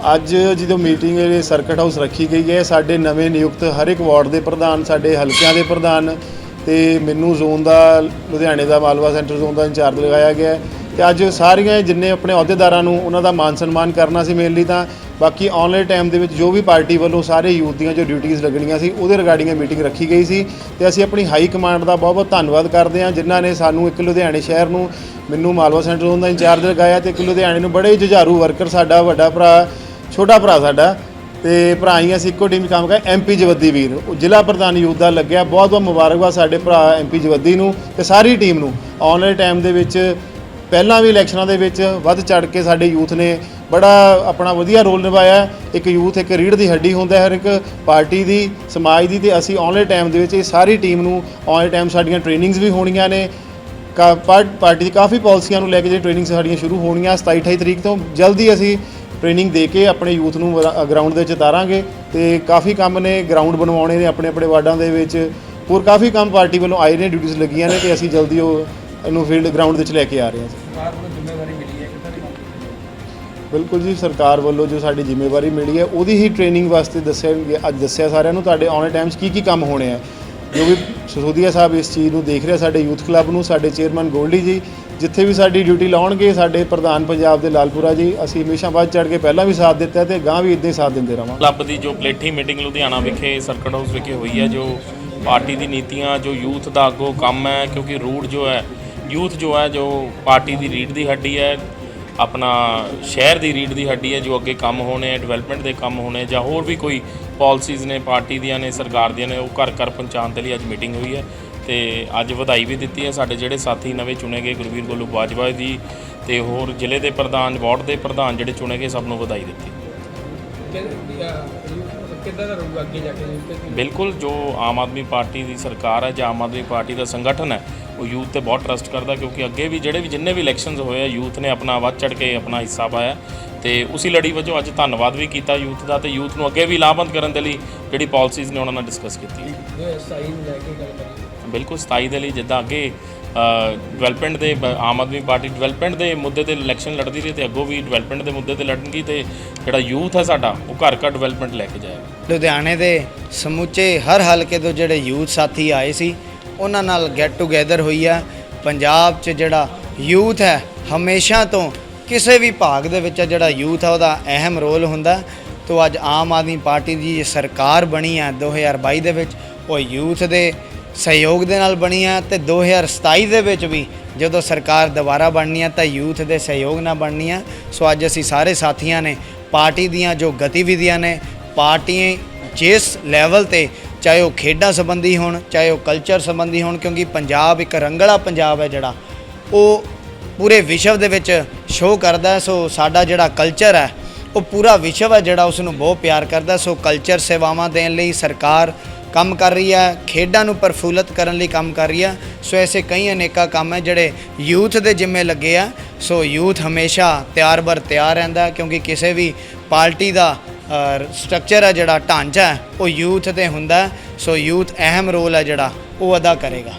ਅੱਜ ਜਦੋਂ ਮੀਟਿੰਗ ਇਹ ਸਰਕਟ ਹਾਊਸ ਰੱਖੀ ਗਈ ਹੈ, ਸਾਡੇ ਨਵੇਂ ਨਿਯੁਕਤ ਹਰ ਇੱਕ ਵਾਰਡ ਦੇ ਪ੍ਰਧਾਨ, ਸਾਡੇ ਹਲਕਿਆਂ ਦੇ ਪ੍ਰਧਾਨ ਤੇ ਮੈਨੂੰ ਜ਼ੋਨ ਦਾ, ਲੁਧਿਆਣੇ ਦਾ, ਮਾਲਵਾ ਸੈਂਟਰ ਜ਼ੋਨ ਦਾ ਇੰਚਾਰਜ ਲਗਾਇਆ ਗਿਆ ਹੈ। ਤੇ ਅੱਜ ਸਾਰੀਆਂ ਜਿੰਨੇ ਆਪਣੇ ਅਹੁਦੇਦਾਰਾਂ ਨੂੰ ਉਹਨਾਂ ਦਾ ਮਾਨ ਸਨਮਾਨ ਕਰਨਾ ਸੀ ਮੇਨਲੀ ਤਾਂ, ਬਾਕੀ ਆਨਲਾਈਨ ਟਾਈਮ ਦੇ ਵਿੱਚ ਜੋ ਵੀ ਪਾਰਟੀ ਵੱਲੋਂ ਸਾਰੇ ਯੂਥ ਦੀਆਂ ਜੋ ਡਿਊਟੀਆਂ ਲੱਗਣੀਆਂ ਸੀ, ਉਹਦੇ ਰਿਗਾਰਡਿੰਗ ਮੀਟਿੰਗ ਰੱਖੀ ਗਈ ਸੀ। ਤੇ ਅਸੀਂ ਆਪਣੀ ਹਾਈ ਕਮਾਂਡ ਦਾ ਬਹੁਤ ਬਹੁਤ ਧੰਨਵਾਦ ਕਰਦੇ ਹਾਂ, ਜਿਨ੍ਹਾਂ ਨੇ ਸਾਨੂੰ ਇੱਕ ਲੁਧਿਆਣੇ ਸ਼ਹਿਰ ਨੂੰ, ਮੈਨੂੰ ਮਾਲਵਾ ਸੈਂਟਰ ਜ਼ੋਨ ਦਾ ਇੰਚਾਰਜ ਲਗਾਇਆ ਤੇ ਇੱਕ ਲੁਧਿਆਣੇ ਨੂੰ ਬੜੇ ਜੁਝਾਰੂ ਵਰਕਰ ਸਾਡਾ ਵੱਡਾ ਭਰਾ ਛੋਟਾ ਭਰਾ ਸਾਡਾ ਤੇ ਭਰਾ ਹੀ ਅਸੀਂ ਇੱਕੋ ਟੀਮ 'ਚ ਕੰਮ ਕਰ ਐਮਪੀ ਜਵੱਦੀ ਵੀਰ। ਉਹ ਜ਼ਿਲ੍ਹਾ ਪ੍ਰਧਾਨ ਯੂਥ ਦਾ ਲੱਗਿਆ, ਬਹੁਤ ਬਹੁਤ ਮੁਬਾਰਕਬਾਦ ਸਾਡੇ ਭਰਾ ਐਮਪੀ ਜਵੱਦੀ ਨੂੰ ਤੇ ਸਾਰੀ ਟੀਮ ਨੂੰ। ਆਉਣ ਵਾਲੇ ਟਾਈਮ ਦੇ ਵਿੱਚ ਪਹਿਲਾਂ ਵੀ ਇਲੈਕਸ਼ਨਾਂ ਦੇ ਵਿੱਚ ਵੱਧ ਚੜ ਕੇ ਸਾਡੇ ਯੂਥ ਨੇ ਬੜਾ ਆਪਣਾ ਵਧੀਆ ਰੋਲ ਨਿਭਾਇਆ। ਇੱਕ ਯੂਥ, ਇੱਕ ਰੀੜ ਦੀ ਹੱਡੀ ਹੁੰਦਾ ਹੈ, ਹਰ ਇੱਕ ਪਾਰਟੀ ਦੀ, ਸਮਾਜ ਦੀ ਤੇ ਅਸੀਂ ਆਉਣ ਵਾਲੇ ਟਾਈਮ ਦੇ ਵਿੱਚ ਇਹ ਸਾਰੀ ਟੀਮ ਨੂੰ ਆਉਣ ਵਾਲੇ ਟਾਈਮ ਸਾਡੀਆਂ ਟ੍ਰੇਨਿੰਗਸ ਵੀ ਹੋਣੀਆਂ ਨੇ। ਕਾ- ਪਾਰ- ਪਾਰਟੀ ਦੀ ਕਾਫੀ ਪਾਲਿਸੀਆਂ ਨੂੰ ਲੈ ਕੇ ਜਿਹੜੀ ਟ੍ਰੇਨਿੰਗਸ ਸਾਡੀਆਂ ਸ਼ੁਰੂ ਹੋਣੀਆਂ 27 28 ਤਰੀਕ ਤੋਂ। ਜਲਦੀ ਅਸੀਂ ਟ੍ਰੇਨਿੰਗ ਦੇ ਕੇ ਆਪਣੇ ਯੂਥ ਨੂੰ ਗਰਾਊਂਡ ਦੇ ਵਿੱਚ ਉਤਾਰਾਂਗੇ ਤੇ ਕਾਫੀ ਕੰਮ ਨੇ ਗਰਾਊਂਡ ਬਣਵਾਉਣੇ ਨੇ ਆਪਣੇ ਆਪਣੇ ਵਾਰਡਾਂ ਦੇ ਵਿੱਚ। ਹੋਰ ਕਾਫੀ ਕੰਮ ਪਾਰਟੀ ਵੱਲੋਂ ਆਏ ਨੇ ਡਿਊਟੀਆਂ ਲੱਗੀਆਂ ਨੇ ਤੇ ਅਸੀਂ ਜਲਦੀ ਉਹ ਇਹਨੂੰ ਫੀਲਡ ਗਰਾਊਂਡ ਦੇ ਵਿੱਚ ਲੈ ਕੇ ਆ ਰਹੇ ਹਾਂ। ਸਰਕਾਰ ਨੂੰ ਜ਼ਿੰਮੇਵਾਰੀ ਮਿਲੀ ਹੈ ਕਿੱਦਾਂ ਦੀ? ਬਿਲਕੁਲ ਜੀ ਸਰਕਾਰ ਵੱਲੋਂ ਜੋ ਸਾਡੀ ਜ਼ਿੰਮੇਵਾਰੀ ਮਿਲੀ ਹੈ ਉਹਦੀ ਹੀ ਟ੍ਰੇਨਿੰਗ ਵਾਸਤੇ ਦੱਸਿਆ ਗਿਆ- ਅੱਜ ਦੱਸਿਆ ਸਾਰਿਆਂ ਨੂੰ ਤੁਹਾਡੇ ਆਉਣ ਟਾਈਮਸ ਕੀ ਕੀ ਕੰਮ ਹੋਣੇ ਆ। ਜੋ ਵੀ ਸਸੋਦੀਆ ਸਾਹਿਬ ਇਸ ਚੀਜ਼ ਨੂੰ ਦੇਖ ਰਿਹਾ ਸਾਡੇ ਯੂਥ ਕਲੱਬ ਨੂੰ ਸਾਡੇ ਚੇਅਰਮੈਨ ਗੋਲਡੀ ਜੀ ਜਿੱਥੇ ਵੀ ਸਾਡੀ ਡਿਊਟੀ ਲਾਉਣਗੇ, ਸਾਡੇ ਪ੍ਰਧਾਨ ਪੰਜਾਬ ਦੇ ਲਾਲਪੁਰਾ ਜੀ, ਅਸੀਂ ਹਮੇਸ਼ਾ ਵੱਧ ਚੜ ਕੇ ਪਹਿਲਾਂ ਵੀ ਸਾਥ ਦਿੱਤਾ ਤੇ ਗਾਂ ਵੀ ਇਦਾਂ ਹੀ ਸਾਥ ਦਿੰਦੇ ਰਹਾਂਗੇ ਕਲੱਬ ਦੀ ਜੋ ਪਲੇਠੀ ਮੀਟਿੰਗ ਲੁਧਿਆਣਾ ਵਿਖੇ, ਸਰਕਟ ਹਾਊਸ ਵਿਖੇ ਹੋਈ ਹੈ, ਜੋ ਪਾਰਟੀ ਦੀ ਨੀਤੀਆਂ, ਜੋ ਯੂਥ ਦਾ ਅੱਗੋਂ ਕੰਮ ਹੈ, ਕਿਉਂਕਿ ਰੂਟ ਜੋ ਹੈ, ਯੂਥ ਜੋ ਹੈ, ਜੋ ਪਾਰਟੀ ਦੀ ਰੀੜ ਦੀ ਹੱਡੀ ਹੈ, ਆਪਣਾ ਸ਼ਹਿਰ ਦੀ ਰੀੜ ਦੀ ਹੱਡੀ ਹੈ, ਜੋ ਅੱਗੇ ਕੰਮ ਹੋਣੇ ਡਿਵੈਲਪਮੈਂਟ ਦੇ ਕੰਮ ਹੋਣੇ ਜਾਂ ਹੋਰ ਵੀ ਕੋਈ ਪਾਲਿਸੀਜ਼ ਨੇ, ਪਾਰਟੀ ਦੀਆਂ ਨੇ, ਸਰਕਾਰ ਦੀਆਂ ਨੇ, ਉਹ ਘਰ ਘਰ ਪਹੁੰਚਾਉਣ ਦੇ ਲਈ ਅੱਜ ਮੀਟਿੰਗ ਹੋਈ ਹੈ। ਤੇ ਅੱਜ ਵਧਾਈ ਵੀ ਦਿੱਤੀ ਹੈ ਸਾਡੇ ਜਿਹੜੇ ਸਾਥੀ ਨਵੇਂ ਚੁਣੇ ਗਏ ਗੁਰਵੀਰ ਗੋਲੂ ਬਾਜਵਾ ਜੀ ਤੇ ਹੋਰ ਜ਼ਿਲ੍ਹੇ ਦੇ ਪ੍ਰਧਾਨ ਵਾਰਡ ਦੇ ਪ੍ਰਧਾਨ ਜਿਹੜੇ ਚੁਣੇ ਗਏ ਸਭ ਨੂੰ ਵਧਾਈ ਦਿੱਤੀ। ਕਿੱਦਾਂ ਦਾ ਰਹੂਗਾ ਅੱਗੇ ਜਾ ਕੇ? ਯੂਥ ਤੇ ਬਿਲਕੁਲ ਜੋ ਆਮ ਆਦਮੀ ਪਾਰਟੀ ਦੀ ਸਰਕਾਰ ਹੈ ਜਾਂ ਆਮ ਆਦਮੀ ਪਾਰਟੀ ਦਾ ਸੰਗਠਨ ਹੈ ਉਹ ਯੂਥ ਤੇ ਬਹੁਤ ਟਰਸਟ ਕਰਦਾ ਕਿਉਂਕਿ ਅੱਗੇ ਵੀ ਜਿਹੜੇ ਵੀ ਜਿੰਨੇ ਵੀ ਇਲੈਕਸ਼ਨਸ ਹੋਏ ਆ ਯੂਥ ਨੇ ਆਪਣਾ ਵੱਧ ਚੜ ਕੇ ਆਪਣਾ ਹਿੱਸਾ ਪਾਇਆ। ਤੇ ਉਸੇ ਲੜੀ ਵਜੋਂ ਅੱਜ ਧੰਨਵਾਦ ਵੀ ਕੀਤਾ ਯੂਥ ਦਾ ਤੇ ਯੂਥ ਨੂੰ ਅੱਗੇ ਵੀ ਲਾਭਵੰਦ ਕਰਨ ਦੇ ਲਈ ਜਿਹੜੀ ਪਾਲਿਸੀਜ਼ ਨੇ ਉਹਨਾਂ ਨਾਲ ਡਿਸਕਸ ਕੀਤੀ। ਜੋ ਸਾਈ ਨੂੰ ਲੈ ਕੇ ਗੱਲ ਕਰੀ ਬਿਲਕੁਲ 27 ਦੇ ਲਈ ਜਿੱਦਾਂ ਅੱਗੇ ਡਿਵੈਲਪਮੈਂਟ ਦੇ ਆਮ ਆਦਮੀ ਪਾਰਟੀ ਡਿਵੈਲਪਮੈਂਟ ਦੇ ਮੁੱਦੇ ਤੇ ਇਲੈਕਸ਼ਨ ਲੜਦੀ ਰਹੀ ਤੇ ਅੱਗੋਂ ਵੀ ਡਿਵੈਲਪਮੈਂਟ ਦੇ ਮੁੱਦੇ ਤੇ ਲੜਨਗੀ ਤੇ ਜਿਹੜਾ ਯੂਥ ਹੈ ਸਾਡਾ, ਉਹ ਘਰ ਘਰ ਡਿਵੈਲਪਮੈਂਟ ਲੈ ਕੇ ਜਾਏਗਾ। ਲੁਧਿਆਣੇ ਦੇ ਸਮੁੱਚੇ ਹਰ ਹਲਕੇ ਤੋਂ ਜਿਹੜੇ ਯੂਥ ਸਾਥੀ ਆਏ ਸੀ, ਉਹਨਾਂ ਨਾਲ ਗੈਟ ਟੂਗੇਦਰ ਹੋਈ ਆ। ਪੰਜਾਬ 'ਚ ਜਿਹੜਾ ਯੂਥ ਹੈ, ਹਮੇਸ਼ਾ ਤੋਂ ਕਿਸੇ ਵੀ ਭਾਗ ਦੇ ਵਿੱਚ ਜਿਹੜਾ ਯੂਥ ਹੈ ਉਹਦਾ ਅਹਿਮ ਰੋਲ ਹੁੰਦਾ। ਤੋਂ ਅੱਜ ਆਮ ਆਦਮੀ ਪਾਰਟੀ ਦੀ ਸਰਕਾਰ ਬਣੀ ਹੈ 2022 ਦੇ ਵਿੱਚ, ਉਹ ਯੂਥ ਦੇ ਸਹਿਯੋਗ ਦੇ ਨਾਲ ਬਣੀ ਹੈ ਤੇ 2027 ਦੇ ਵਿੱਚ ਵੀ ਜਦੋਂ ਸਰਕਾਰ ਦੁਬਾਰਾ ਬਣਨੀ ਹੈ ਤਾਂ ਯੂਥ ਦੇ ਸਹਿਯੋਗ ਨਾਲ ਬਣਨੀ ਹੈ ਸੋ ਅੱਜ ਅਸੀਂ ਸਾਰੇ ਸਾਥੀਆਂ ਨੇ ਪਾਰਟੀ ਦੀਆਂ ਜੋ ਗਤੀਵਿਧੀਆਂ ਨੇ ਪਾਰਟੀ ਜਿਸ ਲੈਵਲ ਤੇ ਚਾਹੇ ਉਹ ਖੇਡਾਂ ਸੰਬੰਧੀ ਹੋਣ, ਚਾਹੇ ਉਹ ਕਲਚਰ ਸੰਬੰਧੀ ਹੋਣ, ਕਿਉਂਕਿ ਪੰਜਾਬ ਇੱਕ ਰੰਗਲਾ ਪੰਜਾਬ ਹੈ ਜਿਹੜਾ, ਉਹ ਪੂਰੇ ਵਿਸ਼ਵ ਦੇ ਵਿੱਚ ਸ਼ੋਅ ਕਰਦਾ ਸੋ ਸਾਡਾ ਜਿਹੜਾ ਕਲਚਰ ਹੈ, ਉਹ ਪੂਰਾ ਵਿਸ਼ਵ ਹੈ ਜਿਹੜਾ ਉਸ ਨੂੰ ਬਹੁਤ ਪਿਆਰ ਕਰਦਾ ਸੋ ਕਲਚਰ ਸੇਵਾਵਾਂ ਦੇਣ ਲਈ ਸਰਕਾਰ ਕੰਮ ਕਰ ਰਹੀ ਹੈ ਖੇਡਾਂ ਨੂੰ ਪ੍ਰਫੁੱਲਤ ਕਰਨ ਲਈ ਕੰਮ ਕਰ ਰਹੀ ਹੈ ਸੋ ਐਸੇ ਕਈ ਅਨੇਕਾਂ ਕੰਮ ਹੈ ਜਿਹੜੇ ਯੂਥ ਦੇ ਜਿੰਮੇ ਲੱਗੇ ਆ। ਸੋ ਯੂਥ ਹਮੇਸ਼ਾ ਤਿਆਰ ਬਰ ਤਿਆਰ ਰਹਿੰਦਾ, ਕਿਉਂਕਿ ਕਿਸੇ ਵੀ ਪਾਰਟੀ ਦਾ ਸਟਰਕਚਰ ਹੈ ਜਿਹੜਾ ਢਾਂਚਾ, ਉਹ ਯੂਥ ਤੇ ਹੁੰਦਾ। ਸੋ ਯੂਥ ਅਹਿਮ ਰੋਲ ਹੈ ਜਿਹੜਾ, ਉਹ ਅਦਾ ਕਰੇਗਾ।